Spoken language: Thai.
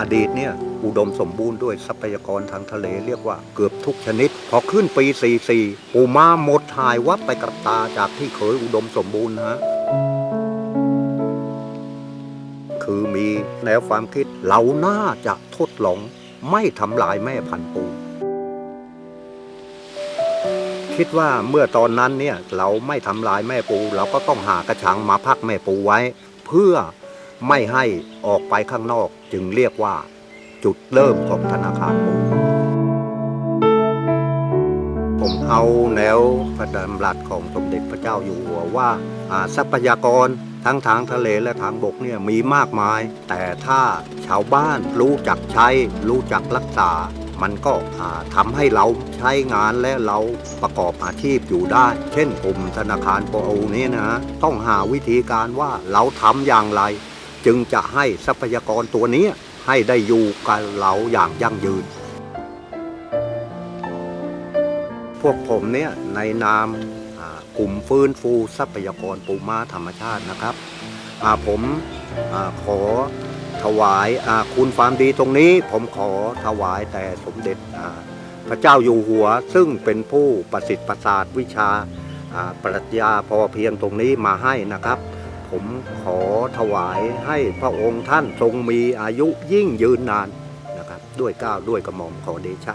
อดีตเนี่ยอุดมสมบูรณ์ด้วยทรัพยากรทางทะเลเรียกว่าเกือบทุกชนิด พอขึ้นปี 44 ปูม้าหมดหายวับไปกับตาจากที่เคยอุดมสมบูรณ์นะฮะคือมีแนวความคิดเราน่าจะทดลองไม่ทำลายแม่พันธุ์ปู คิดว่าเมื่อตอนนั้นเนี่ยเราไม่ทำลายแม่ปู เราก็ต้องหากระชังมาพักแม่ปูไว้ เพื่อ ไม่ให้ออกไปข้างนอกจึงเรียกว่า จุดเริ่มของธนาคารปูผมเอาแนวพระดำรัสของสมเด็จพระเจ้าอยู่หัวว่าทรัพยากรทั้งทางทะเลและทางบกเนี่ยมีมากมาย แต่ถ้าชาวบ้านรู้จักใช้ รู้จักรักษา มันก็ทำให้เราใช้งานและเราประกอบอาชีพอยู่ได้ เช่นกลุ่มธนาคารปอนี้นะฮะต้องหาวิธีการว่าเราทำอย่างไร จึงจะให้ทรัพยากรตัวนี้ให้ได้อยู่กับเราอย่างยั่งยืน พวกผมเนี่ยในนามกลุ่มฟื้นฟูทรัพยากรปูม้าธรรมชาตินะครับอาผมอขอถวายอาคุณความดีตรงนี้ ผมขอถวายแต่สมเด็จพระเจ้าอยู่หัว ซึ่งเป็นผู้ประสิทธิ์ประสาทวิชาปรัชญาพอเพียงตรงนี้มาให้นะครับ ผมขอถวายให้พระองค์ท่านทรงมีอายุยิ่งยืนนานนะครับ ด้วยเกล้าวด้วยกระหม่อมขอเดชะ